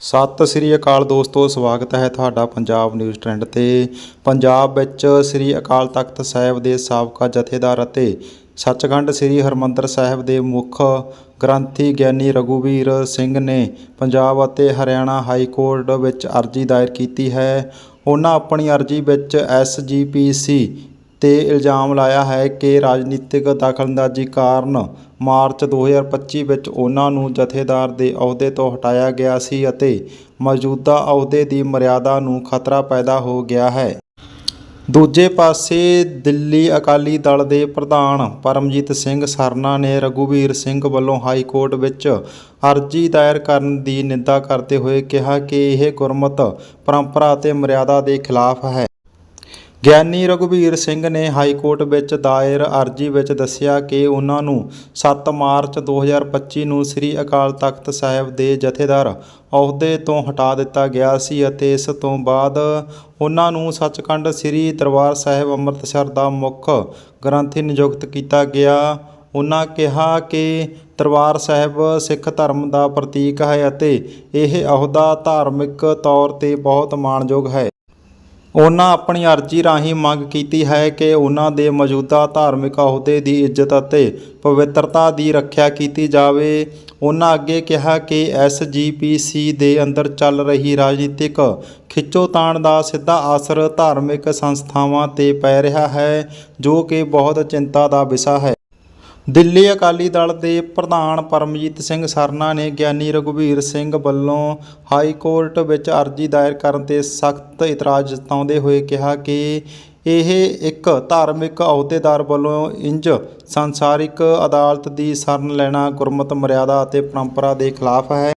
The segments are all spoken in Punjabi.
ਸਤਿ ਸ੍ਰੀ ਅਕਾਲ ਦੋਸਤੋ, ਸਵਾਗਤ ਹੈ ਤੁਹਾਡਾ ਪੰਜਾਬ ਨਿਊਜ਼ ਟ੍ਰੈਂਡ ਤੇ। ਪੰਜਾਬ ਵਿੱਚ ਸ੍ਰੀ ਅਕਾਲ ਤਖਤ ਸਾਹਿਬ ਦੇ ਸਾਬਕਾ ਜਥੇਦਾਰ ਅਤੇ ਸੱਚਖੰਡ ਸ੍ਰੀ ਹਰਮੰਦਰ ਸਾਹਿਬ ਦੇ ਮੁੱਖ ਗ੍ਰੰਥੀ ਗਿਆਨੀ ਰਘੂਵੀਰ ਸਿੰਘ ਨੇ ਪੰਜਾਬ ਅਤੇ ਹਰਿਆਣਾ ਹਾਈ ਕੋਰਟ ਵਿੱਚ ਅਰਜ਼ੀ ਦਾਇਰ ਕੀਤੀ ਹੈ। ਉਹਨਾਂ ਆਪਣੀ ਅਰਜ਼ੀ ਵਿੱਚ ਐਸਜੀਪੀਸੀ ਤੇ ਇਲਜ਼ਾਮ ਲਾਇਆ ਹੈ ਕਿ ਰਾਜਨੀਤਿਕ ਦਖਲਅੰਦਾਜ਼ੀ ਕਾਰਨ ਮਾਰਚ 2025 ਵਿੱਚ ਉਹਨਾਂ ਨੂੰ ਜਥੇਦਾਰ ਦੇ ਅਹੁਦੇ ਤੋਂ ਹਟਾਇਆ ਗਿਆ ਸੀ ਅਤੇ ਮੌਜੂਦਾ ਅਹੁਦੇ ਦੀ ਮਰਿਆਦਾ ਨੂੰ ਖਤਰਾ ਪੈਦਾ ਹੋ ਗਿਆ ਹੈ। ਦੂਜੇ ਪਾਸੇ ਦਿੱਲੀ ਅਕਾਲੀ ਦਲ ਦੇ ਪ੍ਰਧਾਨ ਪਰਮਜੀਤ ਸਿੰਘ ਸਰਨਾ ਨੇ ਰਘੁਵੀਰ ਸਿੰਘ ਵੱਲੋਂ ਹਾਈ ਕੋਰਟ ਵਿੱਚ ਅਰਜ਼ੀ ਦਾਇਰ ਕਰਨ ਦੀ ਨਿੰਦਾ ਕਰਦੇ ਹੋਏ ਕਿਹਾ ਕਿ ਇਹ ਗੁਰਮਤ ਪਰੰਪਰਾ ਅਤੇ ਮਰਿਆਦਾ ਦੇ ਖਿਲਾਫ ਹੈ। ਗਿਆਨੀ ਰਘੁਵੀਰ ਸਿੰਘ ਨੇ ਹਾਈ ਕੋਰਟ ਵਿੱਚ ਦਾਇਰ ਅਰਜ਼ੀ ਵਿੱਚ ਦੱਸਿਆ ਕਿ ਉਹਨਾਂ ਨੂੰ 7 ਮਾਰਚ 2025 ਨੂੰ ਸ੍ਰੀ ਅਕਾਲ ਤਖਤ ਸਾਹਿਬ ਦੇ ਜਥੇਦਾਰ ਅਹੁਦੇ ਤੋਂ ਹਟਾ ਦਿੱਤਾ ਗਿਆ ਸੀ ਅਤੇ ਇਸ ਤੋਂ ਬਾਅਦ ਉਹਨਾਂ ਨੂੰ ਸੱਚਖੰਡ ਸ੍ਰੀ ਦਰਬਾਰ ਸਾਹਿਬ ਅੰਮ੍ਰਿਤਸਰ ਦਾ ਮੁੱਖ ਗ੍ਰੰਥੀ ਨਿਯੁਕਤ ਕੀਤਾ ਗਿਆ। ਉਹਨਾਂ ਕਿਹਾ ਕਿ ਦਰਬਾਰ ਸਾਹਿਬ ਸਿੱਖ ਧਰਮ ਦਾ ਪ੍ਰਤੀਕ ਹੈ ਅਤੇ ਇਹ ਅਹੁਦਾ ਧਾਰਮਿਕ ਤੌਰ ਤੇ ਬਹੁਤ ਮਾਣਯੋਗ ਹੈ। ਉਹਨਾਂ ਆਪਣੀ ਅਰਜ਼ੀ ਰਾਹੀਂ ਮੰਗ ਕੀਤੀ ਹੈ ਕਿ ਉਹਨਾਂ ਦੇ ਮੌਜੂਦਾ ਧਾਰਮਿਕ ਅਹੁਦੇ ਦੀ ਇੱਜ਼ਤ ਅਤੇ ਪਵਿੱਤਰਤਾ ਦੀ ਰੱਖਿਆ ਕੀਤੀ ਜਾਵੇ। ਉਹਨਾਂ ਅੱਗੇ ਕਿਹਾ ਕਿ ਐਸਜੀਪੀਸੀ ਦੇ ਅੰਦਰ ਚੱਲ ਰਹੀ ਰਾਜਨੀਤਿਕ ਖਿੱਚੋਤਾਣ ਦਾ ਸਿੱਧਾ ਅਸਰ ਧਾਰਮਿਕ ਸੰਸਥਾਵਾਂ ਤੇ ਪੈ ਰਿਹਾ ਹੈ, ਜੋ ਕਿ ਬਹੁਤ ਚਿੰਤਾ ਦਾ ਵਿਸ਼ਾ ਹੈ। ਦਿੱਲੀ ਅਕਾਲੀ ਦਲ ਦੇ ਪ੍ਰਧਾਨ ਪਰਮਜੀਤ ਸਿੰਘ ਸਰਨਾ ਨੇ ਗਿਆਨੀ ਰਘੁਵੀਰ ਸਿੰਘ ਵੱਲੋਂ ਹਾਈ ਕੋਰਟ ਵਿੱਚ ਅਰਜ਼ੀ ਦਾਇਰ ਕਰਨ ਤੇ ਸਖਤ ਇਤਰਾਜ਼ ਜਤਾਉਂਦੇ ਹੋਏ ਕਿਹਾ ਕਿ ਇਹ ਇੱਕ ਧਾਰਮਿਕ ਅਹੁਦੇਦਾਰ ਵੱਲੋਂ ਇੰਜ ਸੰਸਾਰਿਕ ਅਦਾਲਤ ਦੀ ਸ਼ਰਨ ਲੈਣਾ ਗੁਰਮਤ ਮਰਿਆਦਾ ਅਤੇ ਪਰੰਪਰਾ ਦੇ ਖਿਲਾਫ ਹੈ।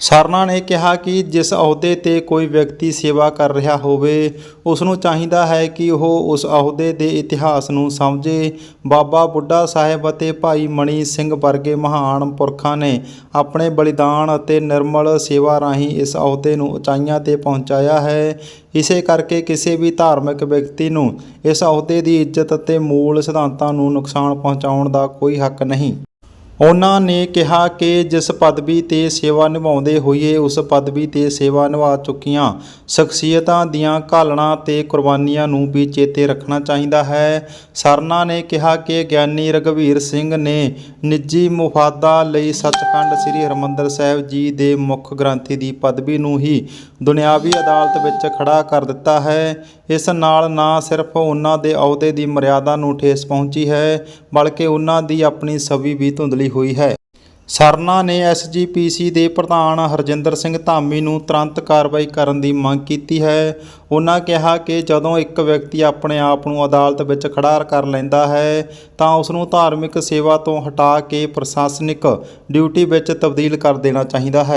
ਸਰਨਾ ਨੇ ਕਿਹਾ ਕਿ ਜਿਸ ਅਹੁਦੇ ਤੇ ਕੋਈ ਵਿਅਕਤੀ ਸੇਵਾ ਕਰ ਰਿਹਾ ਹੋਵੇ ਉਸ ਨੂੰ ਚਾਹੀਦਾ ਹੈ ਕਿ ਉਹ ਉਸ ਅਹੁਦੇ ਦੇ ਇਤਿਹਾਸ ਨੂੰ ਸਮਝੇ। ਬਾਬਾ ਬੁੱਢਾ ਸਾਹਿਬ ਅਤੇ ਭਾਈ ਮਣੀ ਸਿੰਘ ਵਰਗੇ ਮਹਾਨ ਪੁਰਖਾਂ ਨੇ ਆਪਣੇ ਬਲੀਦਾਨ ਅਤੇ ਨਿਰਮਲ ਸੇਵਾ ਰਾਹੀਂ ਇਸ ਅਹੁਦੇ ਨੂੰ ਉਚਾਈਆਂ ਤੇ ਪਹੁੰਚਾਇਆ ਹੈ। ਇਸੇ ਕਰਕੇ ਕਿਸੇ ਵੀ ਧਾਰਮਿਕ ਵਿਅਕਤੀ ਨੂੰ ਇਸ ਅਹੁਦੇ ਦੀ ਇੱਜ਼ਤ ਅਤੇ ਮੂਲ ਸਿਧਾਂਤਾਂ ਨੂੰ ਨੁਕਸਾਨ ਪਹੁੰਚਾਉਣ ਦਾ ਕੋਈ ਹੱਕ ਨਹੀਂ। ਉਹਨਾਂ ਨੇ ਕਿਹਾ ਕਿ ਜਿਸ ਪਦਵੀ ਤੇ ਸੇਵਾ ਨਿਭਾਉਂਦੇ ਹੋਈਏ, ਉਸ ਪਦਵੀ ਤੇ ਸੇਵਾ ਨਿਭਾ ਚੁੱਕੀਆਂ। ਸ਼ਖਸੀਅਤਾਂ ਦੀਆਂ ਘਾਲਣਾ ਤੇ ਕੁਰਬਾਨੀਆਂ ਨੂੰ ਵੀ ਚੇਤੇ ਰੱਖਣਾ ਚਾਹੀਦਾ ਹੈ। ਸਰਨਾ ਨੇ ਕਿਹਾ ਕਿ ਗਿਆਨੀ ਰਘਵੀਰ ਸਿੰਘ ਨੇ ਨਿੱਜੀ ਮੁਫਾਦਾ ਲਈ ਸੱਚਖੰਡ ਸ੍ਰੀ ਹਰਿਮੰਦਰ ਸਾਹਿਬ ਜੀ ਦੇ ਮੁੱਖ ਗ੍ਰੰਥੀ ਦੀ ਪਦਵੀ ਨੂੰ ਹੀ ਦੁਨਿਆਵੀ ਅਦਾਲਤ ਵਿੱਚ ਖੜਾ ਕਰ ਦਿੱਤਾ ਹੈ। ਇਸ ਨਾਲ ਨਾ ਸਿਰਫ ਉਹਨਾਂ ਦੇ ਅਹੁਦੇ ਦੀ ਮਰਿਆਦਾ ਨੂੰ ਠੇਸ ਪਹੁੰਚੀ ਹੈ, ਬਲਕਿ ਉਹਨਾਂ ਦੀ ਆਪਣੀ ਸਵੀ ਵੀ ਧੁੰਦਲੀ ਹੋਈ ਹੈ। ਸਰਨਾ ਨੇ ਐਸਜੀਪੀਸੀ ਦੇ ਪ੍ਰਧਾਨ ਹਰਜਿੰਦਰ ਸਿੰਘ ਧਾਮੀ ਨੂੰ ਤੁਰੰਤ ਕਾਰਵਾਈ ਕਰਨ ਦੀ ਮੰਗ ਕੀਤੀ ਹੈ। ਉਹਨਾਂ ਕਿਹਾ ਕਿ ਜਦੋਂ ਇੱਕ ਵਿਅਕਤੀ ਆਪਣੇ ਆਪ ਨੂੰ ਅਦਾਲਤ ਵਿੱਚ ਖੜਾ ਕਰ ਲੈਂਦਾ ਹੈ, ਤਾਂ ਉਸ ਨੂੰ ਧਾਰਮਿਕ ਸੇਵਾ ਤੋਂ ਹਟਾ ਕੇ ਪ੍ਰਸ਼ਾਸਨਿਕ ਡਿਊਟੀ ਵਿੱਚ ਤਬਦੀਲ ਕਰ ਦੇਣਾ ਚਾਹੀਦਾ ਹੈ।